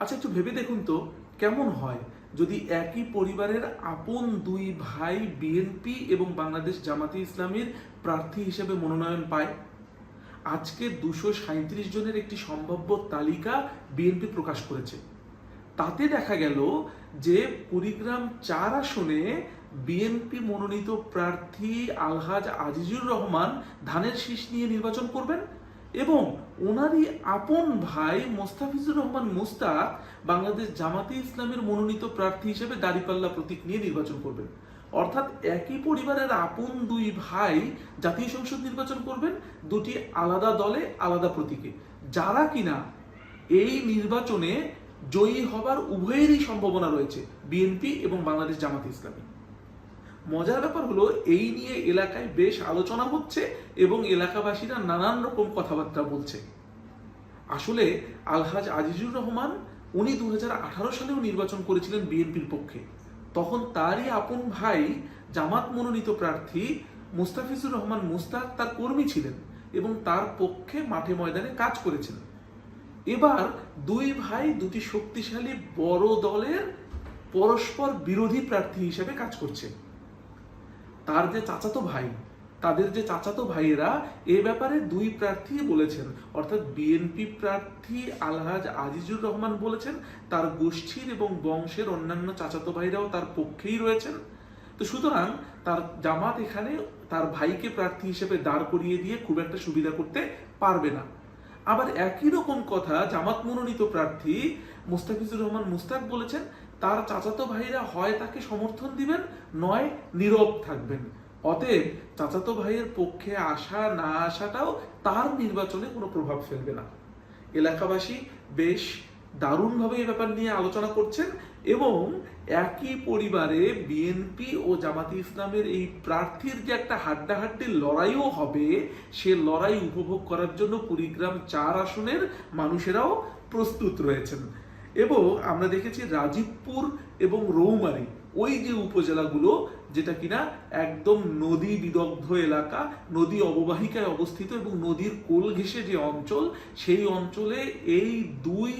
আচ্ছা একটু ভেবে দেখুন তো, কেমন হয় যদি একই পরিবারের আপন দুই ভাই বিএনপি এবং বাংলাদেশ জামাতি ইসলামীর প্রার্থী হিসেবে মনোনয়ন পায়? আজকে দুশো সাঁত্রিশ জনের একটি সম্ভাব্য তালিকা বিএনপি প্রকাশ করেছে। তাতে দেখা গেল যে কুড়িগ্রাম চার আসনে বিএনপি মনোনীত প্রার্থী আলহাজ আজিজুর রহমান ধানের শীষ নিয়ে নির্বাচন করবেন। এবং ওনারই আপন ভাই মোস্তাফিজুর রহমান মুস্তাক বাংলাদেশ জামাতে ইসলামের মনোনীত প্রার্থী হিসেবে দাঁড়িপাল্লা প্রতীক নিয়ে নির্বাচন করবেন। অর্থাৎ একই পরিবারের আপন দুই ভাই জাতীয় সংসদ নির্বাচন করবেন, দুটি আলাদা দলে আলাদা প্রতীকে। যারা কিনা এই নির্বাচনে জয়ী হবার উভয়েরই সম্ভাবনা রয়েছে, বিএনপি এবং বাংলাদেশ জামাত ইসলামী। মজার ব্যাপার হলো, এই নিয়ে এলাকায় বেশ আলোচনা হচ্ছে এবং এলাকাবাসীরা নানান রকম কথাবার্তা বলছে। আসলে আলহাজ আজিজুর রহমান, উনি দু সালেও নির্বাচন করেছিলেন বিএনপির পক্ষে। তখন তারই আপন ভাই, জামাত মনোনীত প্রার্থী মুস্তাফিজুর রহমান মুস্তাক তার কর্মী ছিলেন এবং তার পক্ষে মাঠে ময়দানে কাজ করেছেন। এবার দুই ভাই দুটি শক্তিশালী বড় দলের পরস্পর বিরোধী প্রার্থী হিসেবে কাজ করছে। তার যে চাচাতো ভাই, তাদের যে চাচাতো ভাইয়েরা এ ব্যাপারে দুই প্রার্থী বলেছেন। অর্থাৎ বিএনপি প্রার্থী আলহাজ আজিজুর রহমান বলেছেন, তার গোষ্ঠীর এবং বংশের অন্যান্য চাচাতো ভাইরাও তার পক্ষেই রয়েছেন। তো সুতরাং তার জামাত এখানে তার ভাইকে প্রার্থী হিসেবে দাঁড় করিয়ে দিয়ে খুব একটা সুবিধা করতে পারবে না। আবার একই রকম কথা জামাত মনোনীত প্রার্থী মুস্তাফিজুর রহমান মুস্তাক বলেছেন তার চাচাতো ভাইরা হয় তাকে সমর্থন দিবেন, নয় নীরব থাকবেন। অতএব চাচাতো ভাইয়ের পক্ষে আসা না আসাটাও তার নির্বাচনে কোনো প্রভাব ফেলবে না। এলাকাবাসী বেশ দারুণভাবে এই ব্যাপার নিয়ে আলোচনা করছেন এবং একই পরিবারে বিএনপি ও জামাতি ইসলামের এই প্রার্থীর যে একটা হাড্ডাহাড্ডি লড়াইও হবে, সে লড়াই উপভোগ করার জন্য কুড়িগ্রাম চার আসনের মানুষেরাও প্রস্তুত রয়েছেন। এবং আমরা দেখেছি রাজীবপুর এবং রৌমারি, ওই যে উপজেলাগুলো যেটা কিনা একদম নদী বিদগ্ধ এলাকা, নদী অববাহিকায় অবস্থিত এবং নদীর কোল ঘেঁষে যে অঞ্চল, সেই অঞ্চলে এই দুই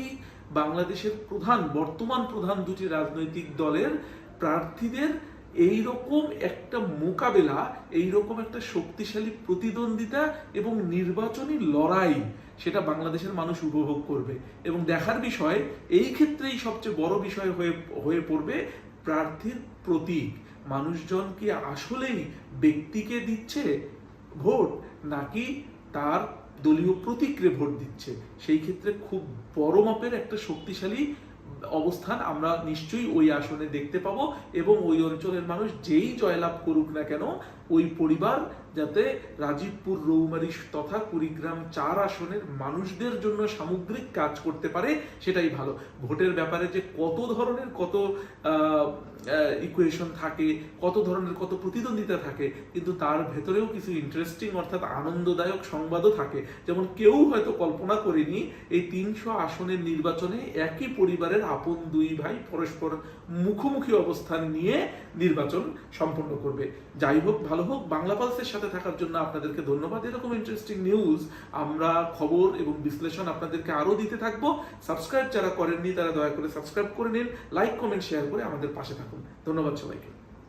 বাংলাদেশের প্রধান, বর্তমান প্রধান দুটি রাজনৈতিক দলের প্রার্থীদের এই রকম একটা মোকাবেলা এই রকম একটা শক্তিশালী প্রতিদ্বন্দ্বিতা এবং নির্বাচনী লড়াই সেটা বাংলাদেশের মানুষ উপভোগ করবে। এবং দেখার বিষয়, এই ক্ষেত্রেই সবচেয়ে বড় বিষয় হয়ে হয়ে পড়বে প্রার্থীর প্রতীক। মানুষজন কি আসলেই ব্যক্তিকে দিচ্ছে ভোট, নাকি তার দলীয় প্রতীকরে ভোট দিচ্ছে? সেই ক্ষেত্রে খুব বড় মাপের একটা শক্তিশালী অবস্থান আমরা নিশ্চয়ই ওই আসনে দেখতে পাবো এবং ওই অঞ্চলের মানুষ যেই জয়লাভ করুক না কেন ওই পরিবার যাতে রাজীবপুর রৌমারি তথা কুড়িগ্রাম চার আসনের মানুষদের জন্য সামগ্রিক কাজ করতে পারে, সেটাই ভালো। ভোটের ব্যাপারে যে কত ধরনের কত ইকুয়েশন থাকে, কত ধরনের কত প্রতিদ্বন্দ্বিতা থাকে, কিন্তু তার ভেতরেও কিছু ইন্টারেস্টিং অর্থাৎ আনন্দদায়ক সংবাদও থাকে। যেমন কেউ হয়তো কল্পনা করেনি, এই তিনশো আসনের নির্বাচনে একই পরিবারের আপন দুই ভাই পরস্পর মুখোমুখি অবস্থান নিয়ে নির্বাচন সম্পন্ন করবে। যাই হোক ভালো হোক, বাংলা পালসের সাথে থাকার জন্য আপনাদেরকে ধন্যবাদ। এরকম ইন্টারেস্টিং নিউজ আমরা খবর এবং বিশ্লেষণ আপনাদেরকে আরও দিতে থাকব। সাবস্ক্রাইব যারা করেননি, তারা দয়া করে সাবস্ক্রাইব করে নিন লাইক কমেন্ট শেয়ার করে আমাদের পাশে থাকুন। ধন্যবাদ সবাইকে।